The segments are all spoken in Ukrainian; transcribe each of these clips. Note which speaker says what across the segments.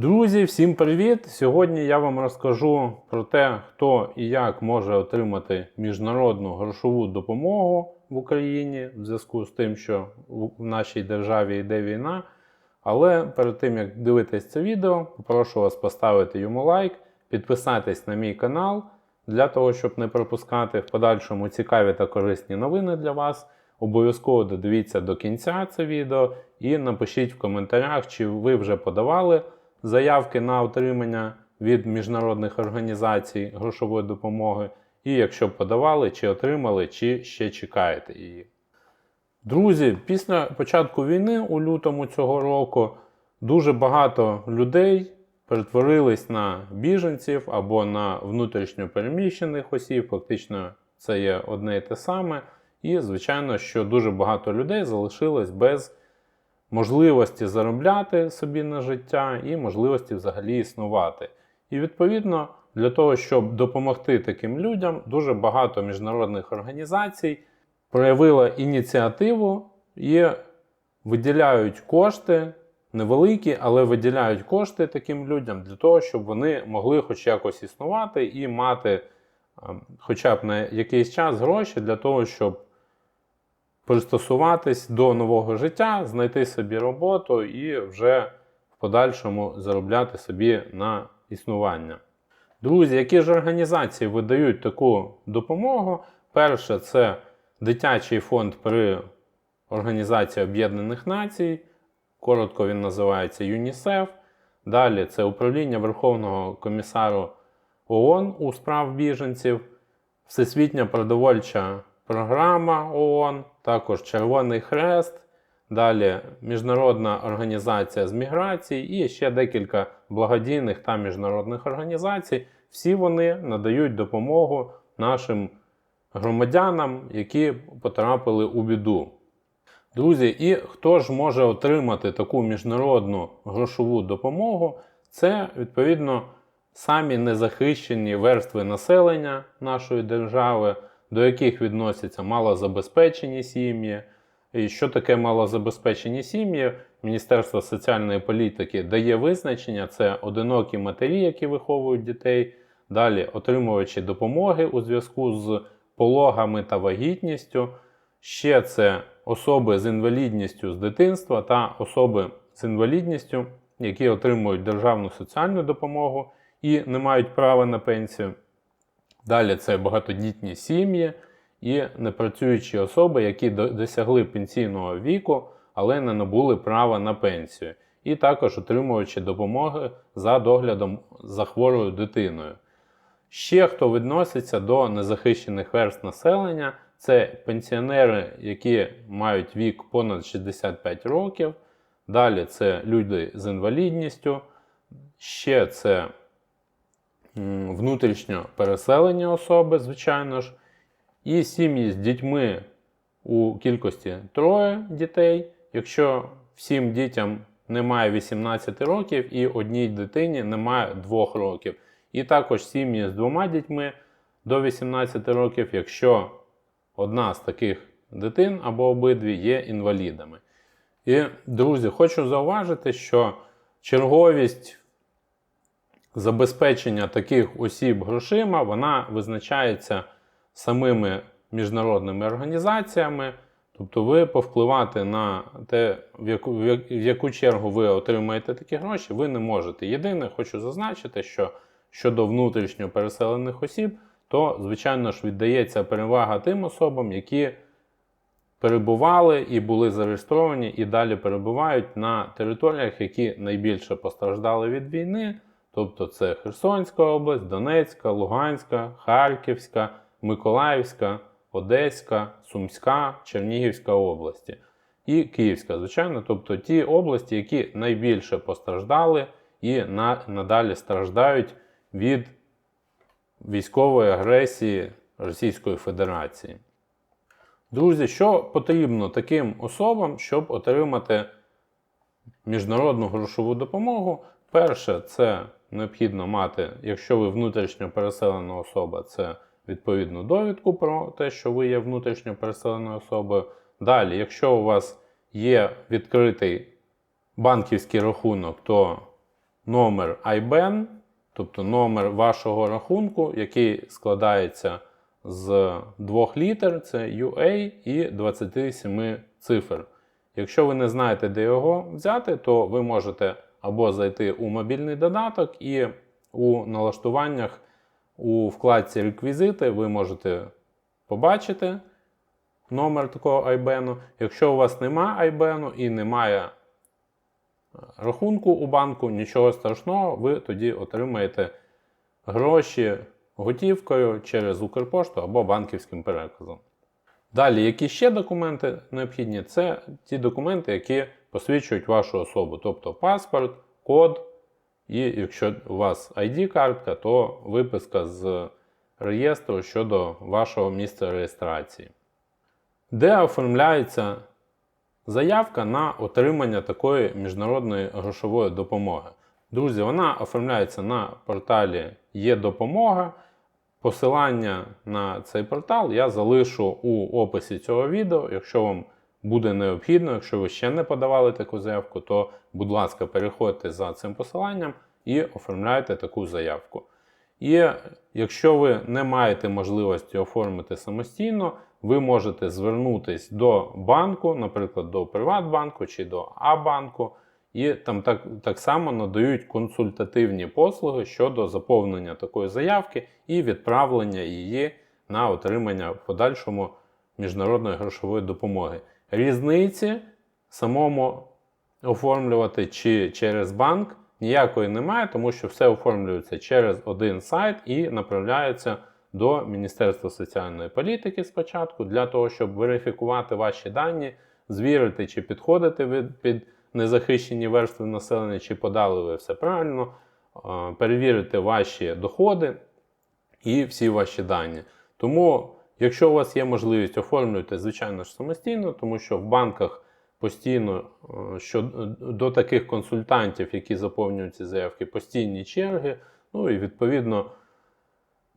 Speaker 1: Друзі, всім привіт! Сьогодні я вам розкажу про те, хто і як може отримати міжнародну грошову допомогу в Україні в зв'язку з тим, що в нашій державі йде війна. Але перед тим як дивитись це відео, попрошу вас поставити йому лайк, підписатись на мій канал для того, щоб не пропускати в подальшому цікаві та корисні новини для вас. Обов'язково додивіться до кінця це відео і напишіть в коментарях, чи ви вже подавали заявки на отримання від міжнародних організацій грошової допомоги. І якщо подавали, чи отримали, чи ще чекаєте її. Друзі, після початку війни у лютому цього року дуже багато людей перетворились на біженців або на внутрішньо переміщених осіб. Фактично, це є одне і те саме. І, звичайно, що дуже багато людей залишилось без можливості заробляти собі на життя і можливості взагалі існувати. І відповідно для того, щоб допомогти таким людям, дуже багато міжнародних організацій проявило ініціативу і виділяють кошти. Невеликі, але виділяють кошти таким людям для того, щоб вони могли хоч якось існувати і мати ем, хоча б на якийсь час гроші для того, щоб пристосуватись до нового життя, знайти собі роботу і вже в подальшому заробляти собі на існування. Друзі, які ж організації видають таку допомогу? Перше, це дитячий фонд при Організації Об'єднаних Націй. Коротко він називається ЮНІСЕФ. Далі це управління Верховного комісару ООН у справ біженців, Всесвітня продовольча програма ООН, також Червоний Хрест, далі Міжнародна організація з міграції і ще декілька благодійних та міжнародних організацій. Всі вони надають допомогу нашим громадянам, які потрапили у біду. Друзі, і хто ж може отримати таку міжнародну грошову допомогу? Це відповідно самі незахищені верстви населення нашої держави, до яких відносяться малозабезпечені сім'ї. І що таке малозабезпечені сім'ї? Міністерство соціальної політики дає визначення: це одинокі матері, які виховують дітей, далі отримувачі допомоги у зв'язку з пологами та вагітністю. Ще це особи з інвалідністю з дитинства та особи з інвалідністю, які отримують державну соціальну допомогу і не мають права на пенсію. Далі це багатодітні сім'ї і непрацюючі особи, які досягли пенсійного віку, але не набули права на пенсію, і також отримуючи допомоги за доглядом за хворою дитиною. Ще хто відноситься до незахищених верст населення, це пенсіонери, які мають вік понад 65 років. Далі це люди з інвалідністю. Ще це внутрішньо переселені особи, звичайно ж. І сім'ї з дітьми у кількості троє дітей. Якщо всім дітям немає 18 років і одній дитині немає 2 років. І також сім'ї з двома дітьми до 18 років, якщо одна з таких дитин або обидві є інвалідами. І, друзі, хочу зауважити, що черговість забезпечення таких осіб грошима вона визначається самими міжнародними організаціями. Тобто ви повпливати на те, в яку, в яку чергу ви отримаєте такі гроші, ви не можете. Єдине, хочу зазначити, що щодо внутрішньо переселених осіб, то, звичайно ж, віддається перевага тим особам, які перебували і були зареєстровані, і далі перебувають на територіях, які найбільше постраждали від війни. Тобто це Херсонська область, Донецька, Луганська, Харківська, Миколаївська, Одеська, Сумська, Чернігівська області і Київська, звичайно, тобто ті області, які найбільше постраждали і надалі страждають від військової агресії Російської Федерації. Друзі, що потрібно таким особам, щоб отримати міжнародну грошову допомогу? Перше, це необхідно мати, якщо ви внутрішньо переселена особа, це відповідну довідку про те, що ви є внутрішньо переселеною особою. Далі, якщо у вас є відкритий банківський рахунок, то номер IBAN, тобто номер вашого рахунку, який складається з двох літер, це UA і 27 цифр. Якщо ви не знаєте, де його взяти, то ви можете або зайти у мобільний додаток і у налаштуваннях у вкладці реквізити ви можете побачити номер такого IBAN. Якщо у вас немає IBAN і немає е, рахунку у банку, нічого страшного, ви тоді отримаєте гроші готівкою через Укрпошту або банківським переказом. Далі, які ще документи необхідні, це ті документи, які посвідчують вашу особу, тобто паспорт, код, і якщо у вас ID-картка, то виписка з реєстру щодо вашого місця реєстрації, де оформляється заявка на отримання такої міжнародної грошової допомоги. Друзі, вона оформляється на порталі Є допомога. Посилання на цей портал я залишу у описі цього відео. Якщо вам буде необхідно, якщо ви ще не подавали таку заявку, то, будь ласка, переходьте за цим посиланням і оформляйте таку заявку. І якщо ви не маєте можливості оформити самостійно, ви можете звернутися до банку, наприклад, до Приватбанку чи до А-банку, і там так, так само надають консультативні послуги щодо заповнення такої заявки і відправлення її на отримання в подальшому міжнародної грошової допомоги. Різниці самому оформлювати чи через банк ніякої немає, тому що все оформлюється через один сайт і направляється до Міністерства соціальної політики спочатку для того, щоб верифікувати ваші дані, звірити, чи підходите ви під незахищені верстви населення, чи подали ви все правильно, перевірити ваші доходи і всі ваші дані. Тому, якщо у вас є можливість, оформлюйте, звичайно ж, самостійно, тому що в банках постійно е, що до таких консультантів, які заповнюють ці заявки, постійні черги. Ну і відповідно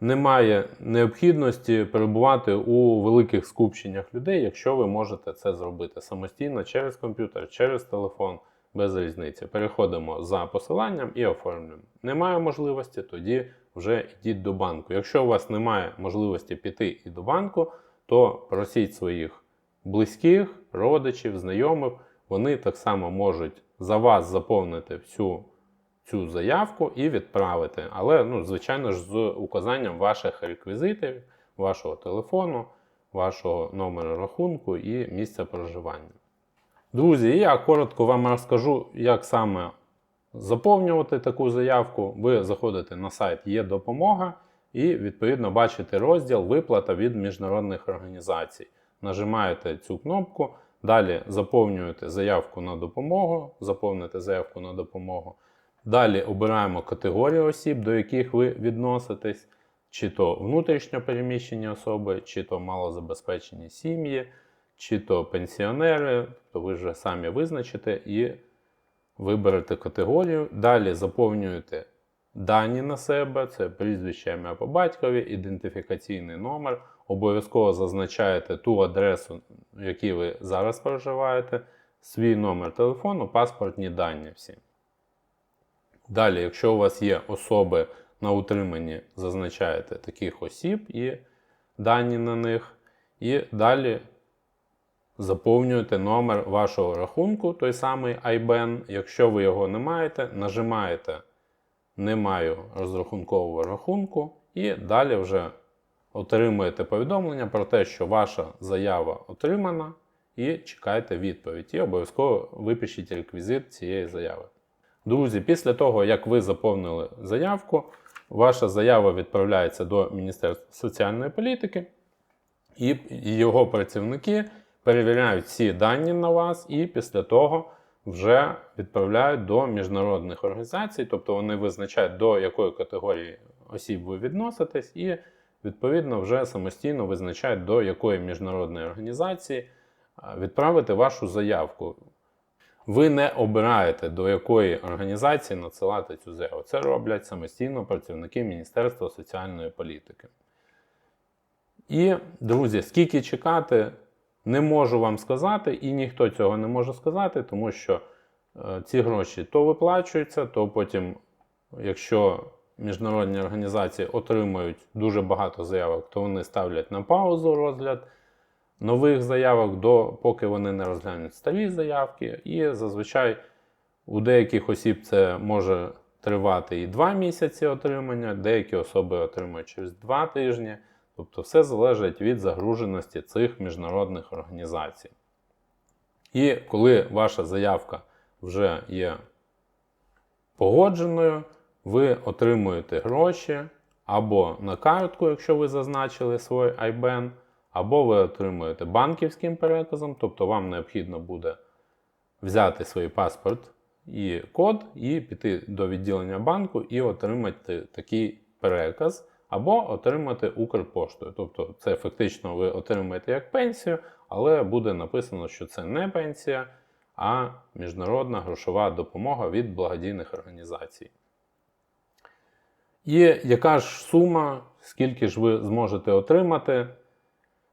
Speaker 1: немає необхідності перебувати у великих скупченнях людей, якщо ви можете це зробити самостійно через комп'ютер, через телефон, без різниці. Переходимо за посиланням і оформлюємо. Немає можливості, тоді вже йдіть до банку. Якщо у вас немає можливості піти і до банку, то просіть своїх близьких, родичів, знайомих, вони так само можуть за вас заповнити всю цю заявку і відправити. Але, ну, звичайно ж, з указанням ваших реквізитів, вашого телефону, вашого номеру рахунку і місця проживання. Друзі, я коротко вам розкажу, як саме заповнювати таку заявку. Ви заходите на сайт Є допомога і, відповідно, бачите розділ Виплата від міжнародних організацій. Нажимаєте цю кнопку, далі заповнюєте заявку на допомогу, заповните заявку на допомогу. Далі обираємо категорію осіб, до яких ви відноситесь, чи то внутрішньо переміщені особи, чи то малозабезпечені сім'ї, чи то пенсіонери, то ви вже самі визначите і виберете категорію. Далі заповнюєте дані на себе, це прізвище ім'я по батькові, ідентифікаційний номер. Обов'язково зазначаєте ту адресу, в якій ви зараз проживаєте, свій номер телефону, паспортні дані всі. Далі, якщо у вас є особи на утриманні, зазначаєте таких осіб і дані на них. І далі заповнюєте номер вашого рахунку, той самий IBAN. Якщо ви його не маєте, нажимаєте Не маю розрахункового рахунку, і далі вже отримуєте повідомлення про те, що ваша заява отримана, і чекаєте відповідь. І обов'язково випишіть реквізит цієї заяви. Друзі, після того, як ви заповнили заявку, ваша заява відправляється до Міністерства соціальної політики, і його працівники перевіряють всі дані на вас, і після того вже відправляють до міжнародних організацій, тобто вони визначають, до якої категорії осіб ви відноситесь, і відповідно вже самостійно визначають, до якої міжнародної організації відправити вашу заявку. Ви не обираєте, до якої організації надсилати цю заяву. Це роблять самостійно працівники Міністерства соціальної політики. І, друзі, скільки чекати, не можу вам сказати, і ніхто цього не може сказати, тому що е, ці гроші то виплачуються, то потім, якщо міжнародні організації отримують дуже багато заявок, то вони ставлять на паузу розгляд нових заявок, до, поки вони не розглянуть старі заявки. І зазвичай у деяких осіб це може тривати і 2 місяці отримання, деякі особи отримують через 2 тижні. Тобто все залежить від загруженості цих міжнародних організацій. І коли ваша заявка вже є погодженою, ви отримуєте гроші або на картку, якщо ви зазначили свій IBAN, або ви отримуєте банківським переказом, тобто вам необхідно буде взяти свій паспорт і код, і піти до відділення банку і отримати такий переказ, або отримати Укрпоштою. Тобто, це фактично ви отримаєте як пенсію, але буде написано, що це не пенсія, а міжнародна грошова допомога від благодійних організацій. І яка ж сума, скільки ж ви зможете отримати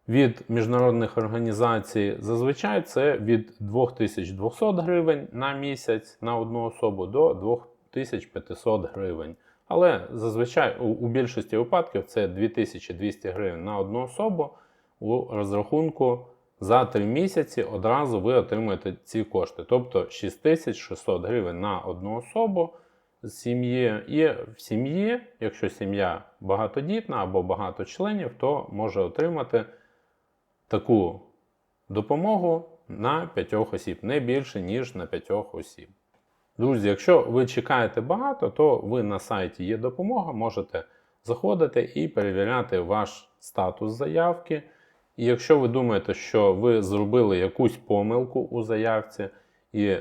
Speaker 1: від міжнародних організацій? Зазвичай це від 2200 гривень на місяць на одну особу до 2500 гривень. Але зазвичай у, більшості випадків це 2200 гривень на одну особу у розрахунку за 3 місяці одразу ви отримуєте ці кошти. Тобто 6600 гривень на одну особу з сім'ї. І в сім'ї, якщо сім'я багатодітна або багато членів, то може отримати таку допомогу на 5 осіб, не більше, ніж на 5 осіб. Друзі, якщо ви чекаєте багато, то ви на сайті є допомога, можете заходити і перевіряти ваш статус заявки. І якщо ви думаєте, що ви зробили якусь помилку у заявці, і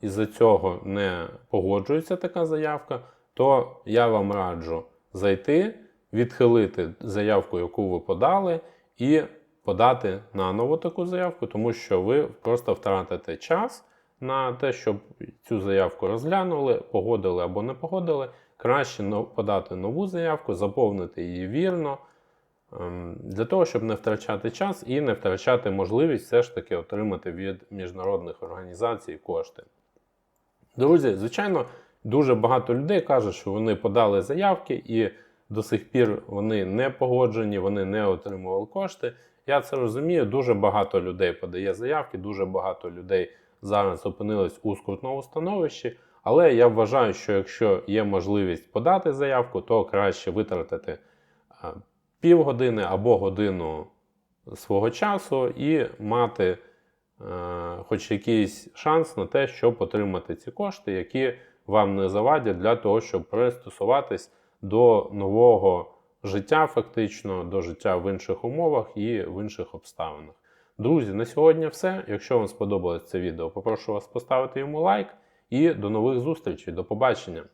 Speaker 1: із-за цього не погоджується така заявка, то я вам раджу зайти, відхилити заявку, яку ви подали, і подати наново таку заявку, тому що ви просто втратите час на те, щоб цю заявку розглянули, погодили або не погодили. Краще подати нову заявку, заповнити її вірно, ем, для того, щоб не втрачати час і не втрачати можливість все ж таки отримати від міжнародних організацій кошти. Друзі, звичайно, дуже багато людей кажуть, що вони подали заявки і до сих пір вони не погоджені, вони не отримували кошти. Я це розумію. Дуже багато людей подає заявки, дуже багато людей зараз опинились у скрутному становищі. Але я вважаю, що якщо є можливість подати заявку, то краще витратити півгодини або годину свого часу і мати е, хоч якийсь шанс на те, щоб отримати ці кошти, які вам не завадять для того, щоб пристосуватись до нового життя, фактично, до життя в інших умовах і в інших обставинах. Друзі, на сьогодні все. Якщо вам сподобалось це відео, попрошу вас поставити йому лайк і до нових зустрічей. До побачення!